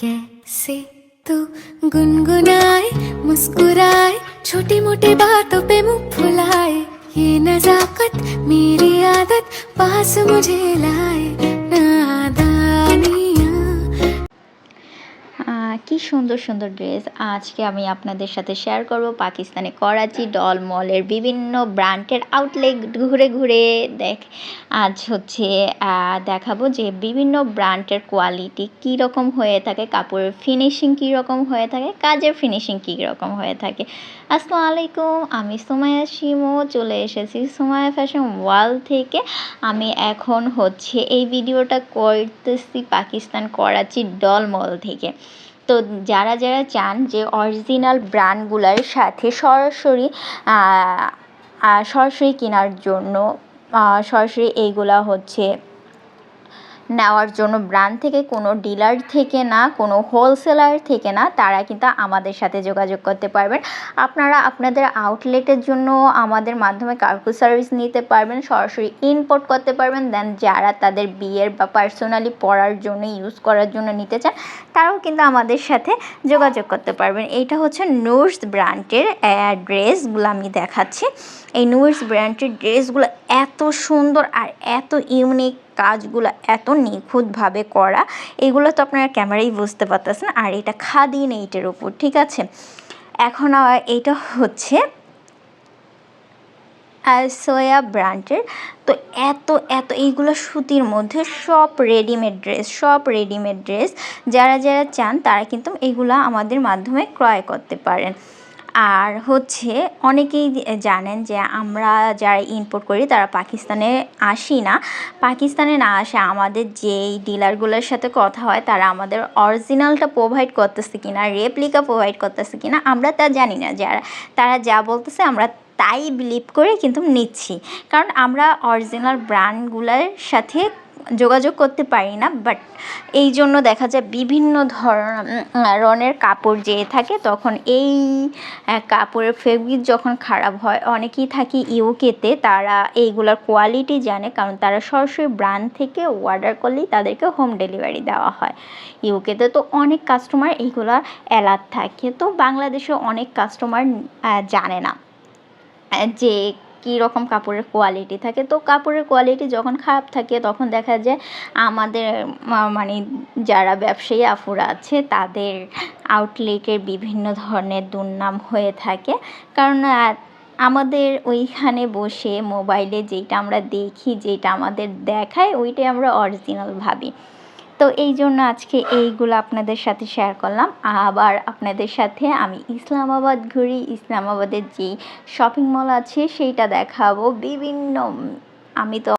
कैसे तू गुनगुनाए, मुस्कुराए छोटी मोटी बातों पे मुँह फुलाए, ये नजाकत, मेरी आदत, पास मुझे लाए। সুন্দর সুন্দর ড্রেস আজকে আমি আপনাদের সাথে শেয়ার করব পাকিস্তানে করাচি ডল মলের বিভিন্ন ব্র্যান্ডের আউটলেট ঘুরে ঘুরে। দেখ, আজ হচ্ছে দেখাবো যে বিভিন্ন ব্র্যান্ডের কোয়ালিটি কী রকম হয়ে থাকে, কাপড়ের ফিনিশিং কী রকম হয়ে থাকে, কাজের ফিনিশিং কী রকম হয়ে থাকে। আসসালামু আলাইকুম, আমি সোমায়া শিমো, চলে এসেছি সোমায়া ফ্যাশন ওয়াল থেকে। আমি এখন হচ্ছে এই ভিডিওটা করতেছি পাকিস্তান করাচি ডল মল থেকে। তো যারা যারা চান যে অরিজিনাল ব্র্যান্ডগুলোর সাথে সরাসরি সরাসরি কেনার জন্য সরাসরি এইগুলা হচ্ছে নেওয়ার জন্য ব্র্যান্ড থেকে, কোনো ডিলার থেকে না, কোনো হোলসেলার থেকে না, তারা কিন্তু আমাদের সাথে যোগাযোগ করতে পারবেন। আপনারা আপনাদের আউটলেটের জন্য আমাদের মাধ্যমে কার্গো সার্ভিস নিতে পারবেন, সরাসরি ইম্পোর্ট করতে পারবেন। দেন যারা তাদের বিয়ের বা পার্সোনালি পড়ার জন্য, ইউজ করার জন্য নিতে চান, তারাও কিন্তু আমাদের সাথে যোগাযোগ করতে পারবেন। এইটা হচ্ছে নুরস ব্র্যান্ডের ড্রেসগুলো আমি দেখাচ্ছি। এই নুরস ব্র্যান্ডের ড্রেসগুলো এত সুন্দর আর এত ইউনিক কাজগুলো এত নিখুঁতভাবে করা, এগুলো তো আপনারা ক্যামেরাই বুঝতে পারতেছেন। আর এটা খাদি নেইটের উপর, ঠিক আছে? এখন এইটা হচ্ছে সোয়া ব্র্যান্ডের। তো এত এত এইগুলো সুতির মধ্যে সব রেডিমেড ড্রেস, সব রেডিমেড ড্রেস। যারা যারা চান তারা কিন্তু এইগুলো আমাদের মাধ্যমে ক্রয় করতে পারেন। আর হচ্ছে অনেকেই জানেন যে আমরা যারা ইম্পোর্ট করি তারা পাকিস্তানে আসি না। পাকিস্তানে না আসে আমাদের যেই ডিলারগুলোর সাথে কথা হয় তারা আমাদের অরিজিনালটা প্রোভাইড করতেছে কিনা রেপ্লিকা প্রোভাইড করতেছে কিনা, আমরা তা জানি না। যারা, তারা যা বলতেছে আমরা তাই বিলিভ করে কিন্তু নিচ্ছি। কারণ আমরা অরিজিনাল ব্র্যান্ডগুলোর সাথে যোগাযোগ করতে পারি না বাট এই জন্য দেখা যায় বিভিন্ন ধরনের কাপড় যেয়ে থাকে, তখন এই কাপড়ের ফেব্রিক যখন খারাপ হয়, অনেকেই থাকি ইউকেতে, তারা এইগুলোর কোয়ালিটি জানে, কারণ তারা সরাসরি ব্র্যান্ড থেকে অর্ডার করলেই তাদেরকে হোম ডেলিভারি দেওয়া হয়। ইউকেতে তো অনেক কাস্টমার এইগুলার অ্যালার্ট থাকে, তো বাংলাদেশে অনেক কাস্টমার জানে না যে কী রকম কাপড়ের কোয়ালিটি থাকে। তো কাপড়ের কোয়ালিটি যখন খারাপ থাকে, তখন দেখা যায় আমাদের মানে যারা ব্যবসায়ী আফুরা আছে, তাদের আউটলেটের বিভিন্ন ধরনের দুর্নাম হয়ে থাকে। কারণ আমাদের ওইখানে বসে মোবাইলে যেটা আমরা দেখি, যেটা আমাদের দেখায়, ওইটাই আমরা অরিজিনাল ভাবি। তো এই জন্য আজকে এইগুলো আপনাদের সাথে শেয়ার করলাম। আবার আপনাদের সাথে আমি ইসলামাবাদ ঘুরি। ইসলামাবাদের যেই শপিং মল আছে, সেইটা দেখাবো। বিভিন্ন, আমি তো